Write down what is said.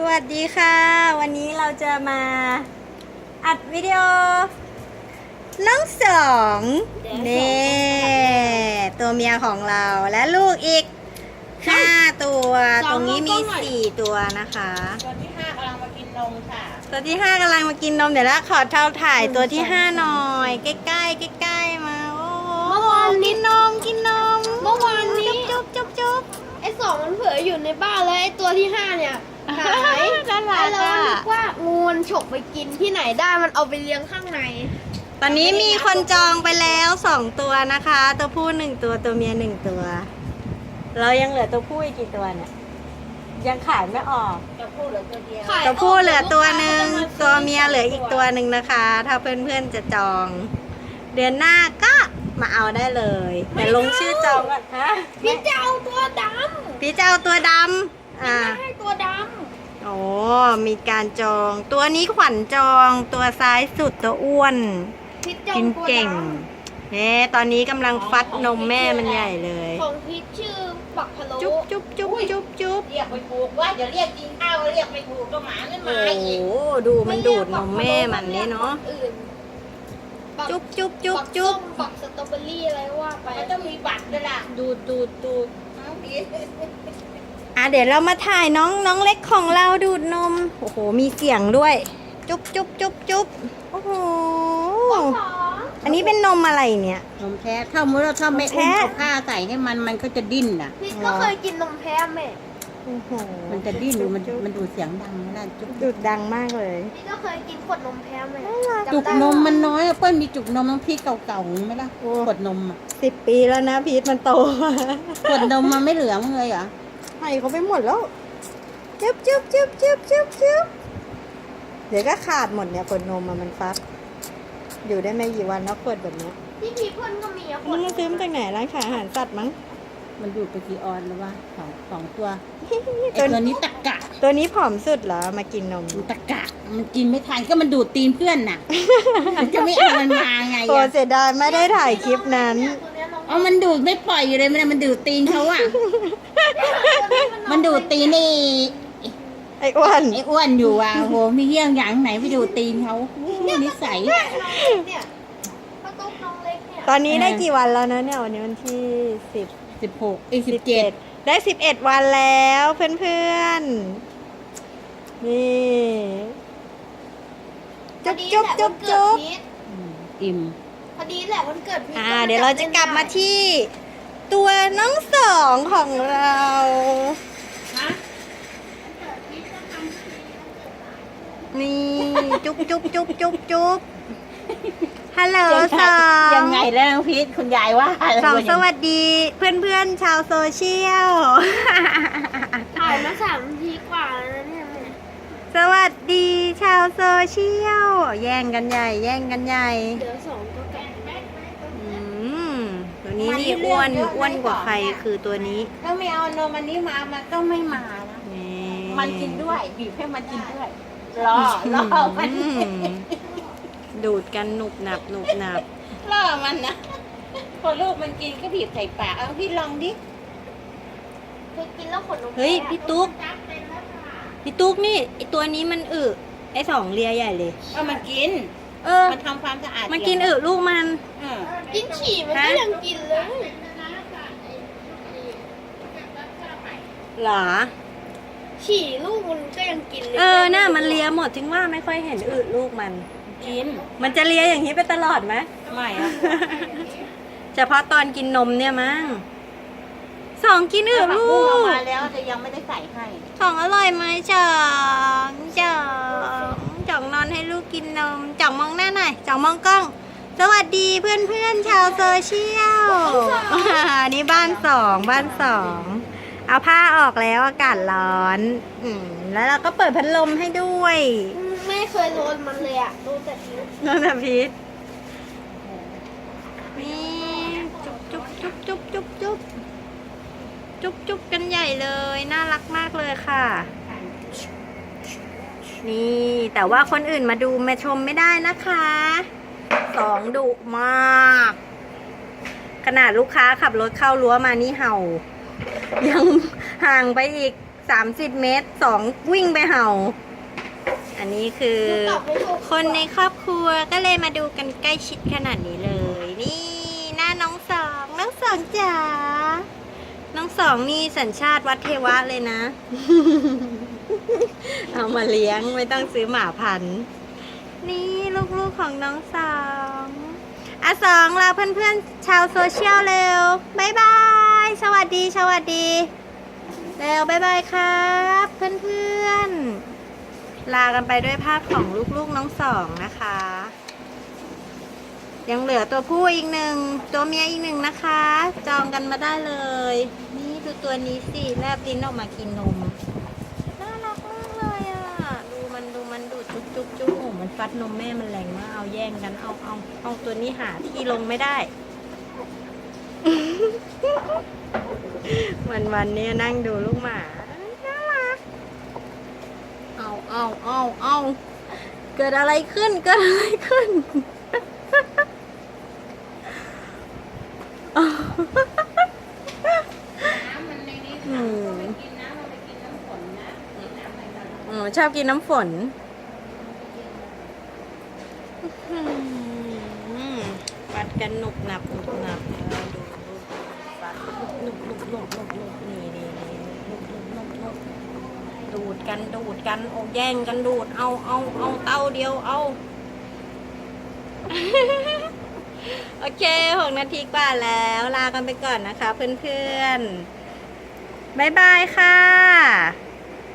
สวัสดีค่ะ วันนี้เราจะมาอัดวิดีโอ น้องสองนี่ตัวเมียของเราและลูกอีกห้าตัว ตรงนี้มีสี่ตัวนะคะ ตัวที่ห้ากำลังมากินนมค่ะ ตัวที่ห้ากำลังมากินนมเดี๋ยวละขอเท่าถ่ายตัวที่ห้าหน่อย ใกล้ๆใกล้ๆมาโอ้โหเมื่อวานนี้กินนมกินนม ในบ้านแล้วไอ้ตัวที่ห้าเนี่ยหายน่ารักแล้วอะนึกว่างูมันฉกไปกินที่ไหนได้มันเอาไปเลี้ยงข้างใน ตอนนี้มีคนจองไปแล้วสองตัวนะคะ ตัวผู้หนึ่งตัวตัวเมียหนึ่งตัว เรายังเหลือตัวผู้อีกกี่ตัวเนี่ย ยังขายไม่ออก จะพูดเหรือตัวเดียวขายตัวผู้เหลือตัวหนึ่งตัวเมียเหลืออีกตัวหนึ่งนะคะ ถ้าเพื่อนๆจะจอง เดือนหน้าก็ มาเอาได้เลยแต่ลงชื่อจองก่อนฮะพี่จะเอาตัวดพี่จะเอาตัวดำำอ่าไม่ให้ตัวดโอ้มีการจองตัวนี้ขวัญจองตัวซ้ายสุดตัวอ้วนำพี่จะกิเอานตัวเก่งดเน่ตอนนี้กำลังฟัดนมแม่มันใหญ่เลยำของพี่ชื่อปักพะโล้จุ๊บจุ๊บจุ๊บจุ๊บจุ๊บเรียกไปถูกว่าเดี๋ยวเรียกกินข้าวเรียกไม่ถูกก็หมาไม่โอ้มาอีกโหดูมันดูดนมแม่มันนี่เนาะ อื่นปัก จุ๊บจุ๊บจุ๊บปักจุ๊บส้มปักสตรอเบอรี่อะไรว่าไปมันต้องมีบัตรด้วยล่ะดูดดูดดูดเอาดิอะเดี๋ยวเรามาถ่ายน้องน้องเล็กของเราดูดนม โอ้โห มีเสียงด้วย จุ๊บจุ๊บจุ๊บจุ๊บโอ้โหของอันนี้เป็นนมอะไรเนี่ย นมแพ้ถ้ามือเราถ้าไม่นมแพ้อุ้มเอาผ้าใส่ให้มันมันก็จะดิ้นอะ พี่ก็เคยกินนมแพ้แม่ โอ้โหมันจะดิ้นมันมันดูดเสียงดังนะจุกดูดดังมากเลยพี่ก็เคยกินขวดนมแพ้แม่จุกจำได้นมมันน้อยอะเปิ้ลมีจุกนมน้องพี่เก่าๆไหมล่ะโอ้ ขวดนมอะสิบปีแล้วนะพีทมันโตขวดนมมันไม่เหลืองเลยเหรอให้เขาไปหมดแล้วจุ๊บจุ๊บจุ๊บจุ๊บจุ๊บจุ๊บเดี๋ยวก็ขาดหมดเนี่ยขวดนมอะมันฟัดอยู่ได้ไม่กี่วันแล้วขวดแบบเนี้ยที่พี่เพื่อนก็มีอะขมึวงดมาซื้อมาจากไหนร้านขายอาหารสัตว์มั้ง มันดูดไปกี่ออนแล้ววะสองสองตัวไอตัวตัวนี้ตะกะ ตัวนี้ผอมสุดเหรอ มากินนมมันตะกะ มันกินไม่ทันก็มันดูดตีนเพื่อนน่ะมันจะไม่เอามันมาไงโอ้อะเสียดายไม่ได้ถ่ายคลิปนั้นตัวเนี้ยน้องเอามันดูดไม่ปล่อยอยู่เลยมันมันดูดตีนเขาอะมันดูดตีนนี่ไอ้อ้วน ไอ้อ้วนอยู่อะโอ้โหมีเยี่ยงอย่างไหนไปดูดตีนเขาอู้นิสัย เนี่ยข้าวต้มน้องเล็กเนี่ย ตอนนี้ได้กี่วันแล้วนะเนี่ยวันนี้วันที่สิบ สิบหกไอ้สิบเจ็ดได้สิบเอ็ดวันแล้วเพื่อนๆ นี่จุ๊บจุ๊บจุ๊บจุ๊บอิ่ม พอดีแหละวันเกิดพีทอ่า เดี๋ยวเราจะกลับมาที่ตัวน้องสองของเรานี่ จุ๊บจุ๊บจุ๊บจุ๊บจุ๊บ ฮัลโหลสองยังไงแล้วน้องพีทคุณยายว่าอะไรสองวะสวัสดีเพื่อนๆชาวโซเชียลถ่ายมาสามนาทีกว่าแล้วนะเนี่ยแม่สวัสดีชาวโซเชียลแย่งกันใหญ่ แย่งกันใหญ่เดี๋ยวสองก็กลับอืมตัวนี้นี่อ้วนอ้วนกว่าใครคือตัวนี้ถ้าไม่เอานมอันนี้มามันก็ไม่มานะนี่มันกินด้วยบีบให้มันกินด้วยรอรอมันอืม ดูดกันหนุบหนับหนุบหนับรอมันนะ พอลูกมันกินก็บีบใส่ปาก เอาพี่ลองดิเคยกินแล้วขนนมเฮ้ยแพ้พี่ตุ๊กพี่ตุ๊กนี่ไอตัวนี้มันอึไอสองเลียใหญ่เลย เอามันกิน เออ มันทำความสะอาดมันกินอึลูกมันเออกินฉี่มันก็ฮะยังกินเลยเหรอฉี่ลูกมันก็ยังกินเลย เออน่ามันเลียหมดถึงว่าไม่ค่อยเห็นอึลูกมัน กินมันจะเลียอย่างนี้ไปตลอดไหม ไม่อะเฉพาะตอนกินนมเนี่ยมั้งสองกินอึผักลูบุ้งเอากมาแล้วแต่ยังไม่ได้ใส่ให้สองอร่อยไหมจ่องจ่องจ่องนอนให้ลูกกินนมจ่องมองหน้าหน่อยจ่องมองกล้อง สวัสดีเพื่อนเพื่อนๆชาวโซเชียลอันนี้บ้านสองบ้านสองเอาผ้าออกแล้วอากาศร้อน อืมแล้วเราก็เปิดพัดลมให้ด้วยอืม ไม่เคยโดนมันเลยอะดูแต่พีชนนทพีทนี่จุ๊บจุ๊บจุ๊บจุ๊บจุ๊บจุ๊บจุ๊บจุ๊บกันใหญ่เลย น่ารักมากเลยค่ะ นี่แต่ว่าคนอื่นมาดูมาชมไม่ได้นะคะสองดุมาก ขนาดลูกค้าขับรถเข้ารั้วมานี่เห่า ยังห่างไปอีกสามสิบเมตรสองวิ่งไปเห่า อันนี้คือคนในครอบครัวก็เลยมาดูกันใกล้ชิดขนาดนี้เลย นี่หน้าน้องสองน้องสองจ๋าน้องสองนี่สัญชาติวัดเทวะเลยนะ เอามาเลี้ยงไม่ต้องซื้อหมาพันธุ์นี่ลูกๆของน้องสองอะสองเราเพื่อนๆชาวโซเชียลเร็วบายบายสวัสดีสวัสดีเร็วบายบายครับ ลากันไปด้วยภาพของลูกๆน้องสองนะคะ ยังเหลือตัวผู้อีกหนึ่ง ตัวเมียอีกหนึ่งนะคะ จองกันมาได้เลย นี่ดูตัวนี้สิแลบลิ้นออกมากินนมน่ารักมากเลยอะ ดูมันดูมันดูจุ๊บจุ๊บจุ๊บโอ้มันฟัดนมแม่มันแรงมากเอาแย่งกันเอาเอาเอาตัวนี้หาที่ลงไม่ได้วันวันเนี้นั่งดูลูกหมา เอาเอาเอาเอาเกิดอะไรขึ้น เกิดอะไรขึ้น น้ำมันในนี้อืมไปกินน้ำมันไปกินน้ำฝนนะกินน้ำอะไรกันอ๋อชอบกินน้ำฝนอืมปัดกันหนุบหนับหนุบหนับเออดูดูปัดหนุบหนุบหนุบหนุบหนุบนี่นี่นี่หนุบหนุบหนุบหนุบ ดูดกันดูดกันโอ้แย่งกันดูด เอาเอาเอาเต้าเดียวเอาโอเคหกนาทีกว่าแล้ว ลากันไปก่อนนะคะ เพื่อนๆบ๊ายบายค่ะ